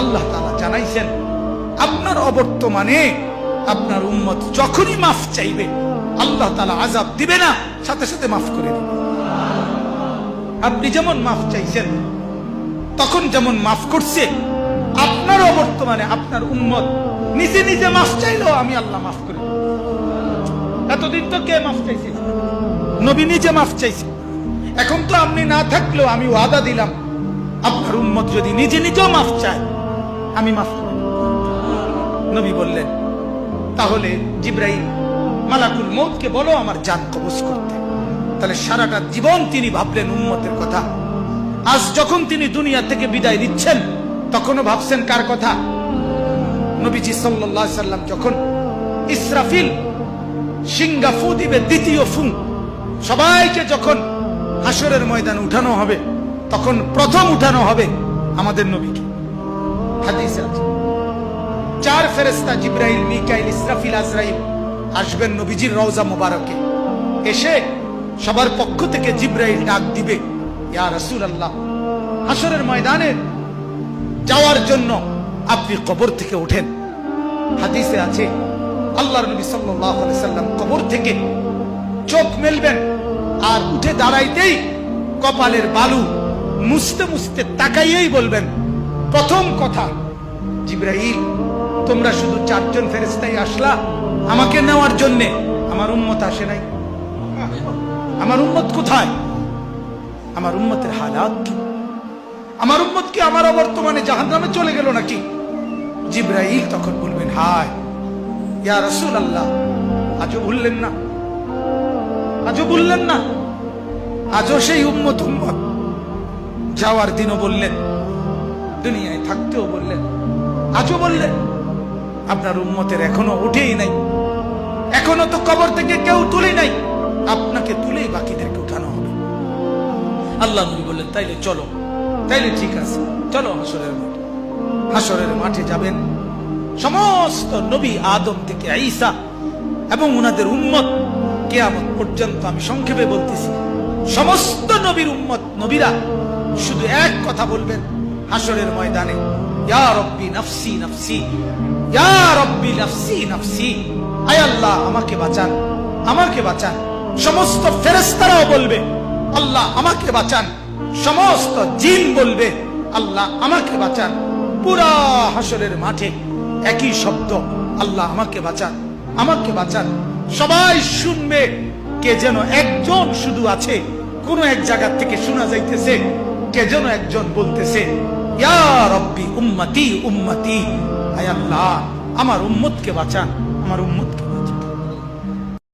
আল্লাহ তালা জানাইছেন, আপনার অবর্তমানে আপনার উম্মত যখনই মাফ চাইবে, আল্লাহ তালা আজাব দিবে না, সাথে সাথে মাফ করে দিবে। আপনি যেমন মাফ চাইছেন, তখন যেমন মাফ করছে, আপনার অবর্তমানে আপনার উম্মত নিজে নিজে মাফ চাইলেও আমি আল্লাহ মাফ করে। এতদিন তো কে মাফ চাইছে? নবী নিজে মাফ চাইছে। এখন তো আপনি না থাকলেও আমি ওয়াদা দিলাম, আপনার উম্মত যদি নিজে নিজেও মাফ চায় আমি মাফ নবী বললেন, তাহলে জিব্রাইল মালাকুল মৌতকে বলো আমার জান কবজ করতে। তাহলে সারাটা জীবন তিনি ভাবলেন উম্মতের কথা। আজ যখন তিনি দুনিয়া থেকে বিদায় নিচ্ছেন, তখনও ভাবছেন কার কথা? নবীজি আলাইহি সাল্লাম যখন ইসরাফিল সিঙ্গাফু দিবে দ্বিতীয় ফু সবাইকে যখন হাসরের ময়দানে উঠানো হবে, তখন প্রথম উঠানো হবে আমাদের নবীকে। হাদিসে আছে। চার ফেরেস্তা মিকাইল, ইসরাফিল, আজরাইল আসবেন নবীজির রওজা মোবারকে। এসে সবার পক্ষ থেকে ডাক দিবে, ইয়া রাসূলুল্লাহ হাসরের ময়দানে যাওয়ার জন্য আপনি কবর থেকে ওঠেন। হাদিসে আছে, আল্লাহর নবী আলাইহি সাল্লাম কবর থেকে চোখ মেলবেন আর উঠে দাঁড়াইতেই কপালের বালু মুছতে মুছতে তাকাইয়েই বলবেন প্রথম কথা, জিব্রাইল, তোমরা শুধু চারজন ফেরেস্তাই আসলা, আমাকে নেওয়ার জন্যে। আমার উন্মত আসে নাই। আমার উন্মত কোথায়? আমার উন্মতের হালাত কি? আমার উন্মত কি আমার বর্তমানে জাহান্নামে চলে গেল নাকি? জিব্রাইল তখন বলবেন, হায়, ইয়া রাসূল আল্লাহ আজও ভুললেন না। আজও ভুললেন না। আজও সেই উম্মত উম্মত। যাওয়ার দিনও বললেন দুনিয়ায় থাকতেও বললেন, আজও বললেন, আপনার উম্মতের এখনও উঠেই নাই। এখনও তো কবর থেকে কেউ তুলে নাই। আপনাকে তুলেই বাকিদেরকে উঠানো হবে। আল্লাহ নবী বললেন, তাইলে চলো, তাইলে ঠিক আছে, চলো হাসরের মাঠে। হাসরের মাঠে যাবেন সমস্ত নবী আদম থেকে ঈসা এবং উনাদের উম্মত। কেয়ামত পর্যন্ত আমি সংক্ষেপে বলতেছি, সমস্ত নবীর উম্মত, নবীরা শুধু এক কথা বলবেন হাসরের ময়দানে। ইয়া রব্বি নফসি নফসি। ইয়া রব্বি নফসি নফসি। আয় আল্লাহ, আমাকে বাঁচান আমাকে বাঁচান। সমস্ত ফেরেশতারাও বলবে, আল্লাহ আমাকে বাঁচান। সমস্ত জিন বলবে, আল্লাহ আমাকে বাঁচান। পুরা হাসরের মাঠে একই শব্দ, আল্লাহ আমাকে বাঁচান আমাকে বাঁচান। সবাই শুনবে কে যেন একজন শুধু আছে, কোন এক জায়গা থেকে শোনা যাইতেছে, কে যেন একজন বলতেছে ইয়া রব্বি উম্মতি উম্মতি। আয় আল্লাহ আমার উম্মতকে বাঁচান আমার উম্মতকে